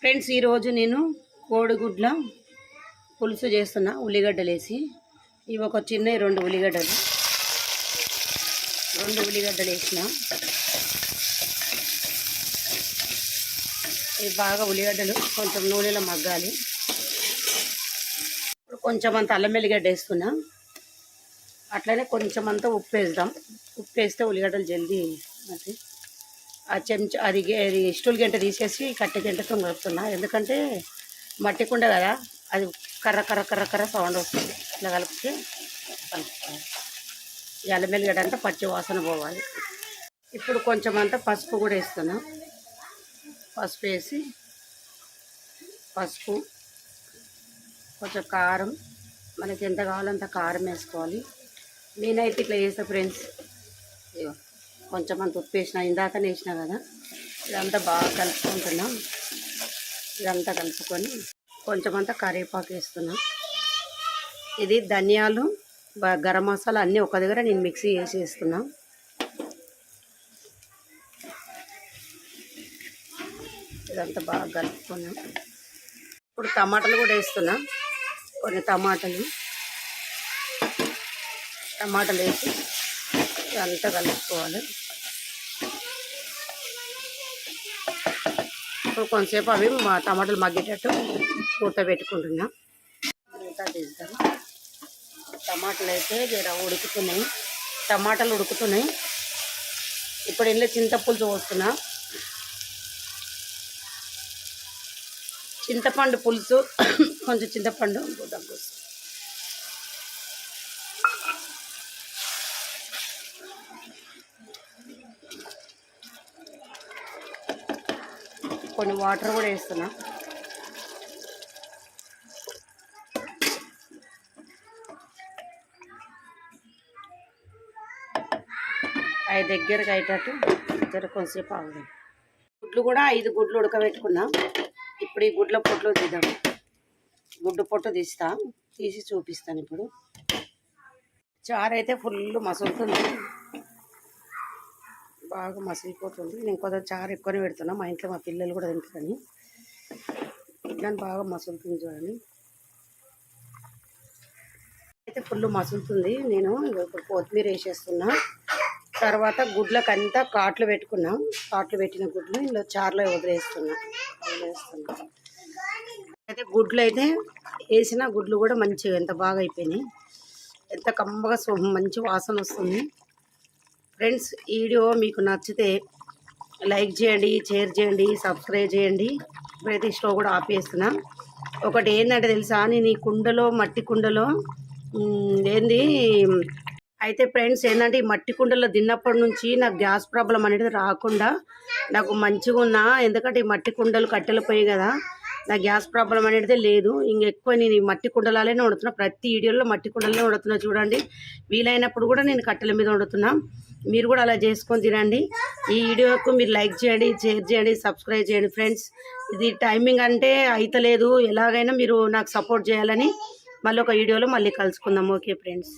Friends ఈరోజు నేను కోడిగుడ్ల పులుసు చేస్తున్నా ఉల్లిగడ్డలు వేసి ఇవి ఒక చిన్న రెండు ఉల్లిగడ్డలు. రెండు ఉల్లిగడ్డలు వేసిన. ఇవి బాగా ఉల్లిగడ్డలు కొంచెం నూనెలో మగ్గాలి. ఇప్పుడు కొంచెం అంత అల్లం వెల్లిగడ్డ వేస్తున్నా. అట్లనే కొంచెం అంతా ఉప్పు వేద్దాం. ఉప్పు వేస్తే ఉల్లిగడ్డలు జల్దీ అది ఆ చెంచా అది అది స్టూల్ గంట తీసేసి కట్టె గంటతో కలుపుతున్నా ఎందుకంటే మట్టి కుండ కదా అది కర్ర కర్ర కర్ర కర్ర సౌండ్ వస్తుంది. ఇట్లా కలిపితే కలుపుకోవాలి ఈ అల్లం పచ్చి వాసన పోవాలి. ఇప్పుడు కొంచెం అంతా పసుపు కూడా వేస్తున్నా. పసుపు వేసి పసుపు కొంచెం కారం మనకి ఎంత కావాలంత కారం వేసుకోవాలి. నేనైతే ఇట్లా చేస్తా ఫ్రెండ్స్. ఇగో కొంచెం అంత ఉప్పు వేసిన ఇందాకనే వేసిన కదా. ఇదంతా బాగా కలుపుకుంటున్నాం. ఇదంతా కలుపుకొని కొంచెం అంతా కరివేపాకు వేస్తున్నా. ఇది ధనియాలు బ- గరం మసాలా అన్నీ ఒక దగ్గర నేను మిక్సీ వేసి ఇదంతా బాగా కలుపుకున్నాం. ఇప్పుడు టమాటాలు కూడా వేస్తున్నా. కొన్ని టమాటాలు. టమాటాలు వేసి ఇదంతా కలుపుకోవాలి. ఇప్పుడు కొంతసేపు అవి మా టమాటాలు మగ్గేటట్టు మూత పెట్టుకుంటున్నా. మూత తీద్దాం. టమాటాలు అయితే జర ఉడుకుతున్నాయి. టమాటాలు ఉడుకుతున్నాయి. ఇప్పుడు ఇంట్లో చింతపులుసు పోస్తున్నా. చింతపండు పులుసు కొంచెం చింతపండు గుడ్డం కొన్ని వాటర్ కూడా వేస్తున్నా. అవి దగ్గరకు అయ్యేటట్టు దగ్గర కొంచెంసేపు ఆగుదాం. గుడ్లు కూడా ఐదు గుడ్లు ఉడకబెట్టుకున్నాం. ఇప్పుడు ఈ గుడ్ల పొట్లు తీద్దాం. గుడ్డు పొట్టు తీస్తా. తీసి చూపిస్తాను ఇప్పుడు. చారు అయితే ఫుల్ మసులుతుంది. బాగా మసిలిపోతుంది. నేను కొంచెం చారు ఎక్కువనే పెడుతున్నా. మా ఇంట్లో మా పిల్లలు కూడా తింటారని. దాన్ని బాగా మసులుతుంది చూడండి. అయితే ఫుల్ మసులుతుంది. నేను ఇప్పుడు కొత్తిమీర వేసేస్తున్నా. తర్వాత గుడ్లకంతా కాట్లు పెట్టుకున్నాం. కాట్లు పెట్టిన గుడ్లు ఇందులో చారులో వదిలేస్తున్నా. వదిలేస్తున్నా. అయితే గుడ్లు అయితే వేసిన గుడ్లు కూడా మంచిగా ఎంత బాగా అయిపోయినాయి. ఎంత కమ్మగా మంచి వాసన వస్తుంది. ఫ్రెండ్స్ ఈ వీడియో మీకు నచ్చితే లైక్ చేయండి షేర్ చేయండి సబ్స్క్రైబ్ చేయండి. ఇప్పుడైతే స్టవ్ కూడా ఆపేస్తున్నా. ఒకటి ఏంటంటే తెలుసా? నేను ఈ కుండలో మట్టి కుండలో ఏంది? అయితే ఫ్రెండ్స్ ఏంటంటే ఈ మట్టి కుండలో తిన్నప్పటి నుంచి నాకు గ్యాస్ ప్రాబ్లం అనేది రాకుండా నాకు మంచిగా ఉన్నా. ఎందుకంటే ఈ మట్టి కుండలు కట్టెలు పోయి కదా నా గ్యాస్ ప్రాబ్లం అనేది లేదు. ఇంకెక్కువ నేను ఈ మట్టి కుండలాలనే వండుతున్నా ప్రతి వీడియోలో మట్టి కుండలనే వండుతున్నా చూడండి. వీలైనప్పుడు కూడా నేను కట్టెల మీద వండుతున్నా మీరు కూడా అలా చేసుకొని తినండి. ఈ వీడియోకు మీరు లైక్ చేయండి షేర్ చేయండి సబ్స్క్రైబ్ చేయండి ఫ్రెండ్స్. ఇది టైమింగ్ అంటే అయితలేదు. ఎలాగైనా మీరు నాకు సపోర్ట్ చేయాలని మళ్ళీ ఒక వీడియోలో మళ్ళీ కలుసుకుందాం. Okay friends.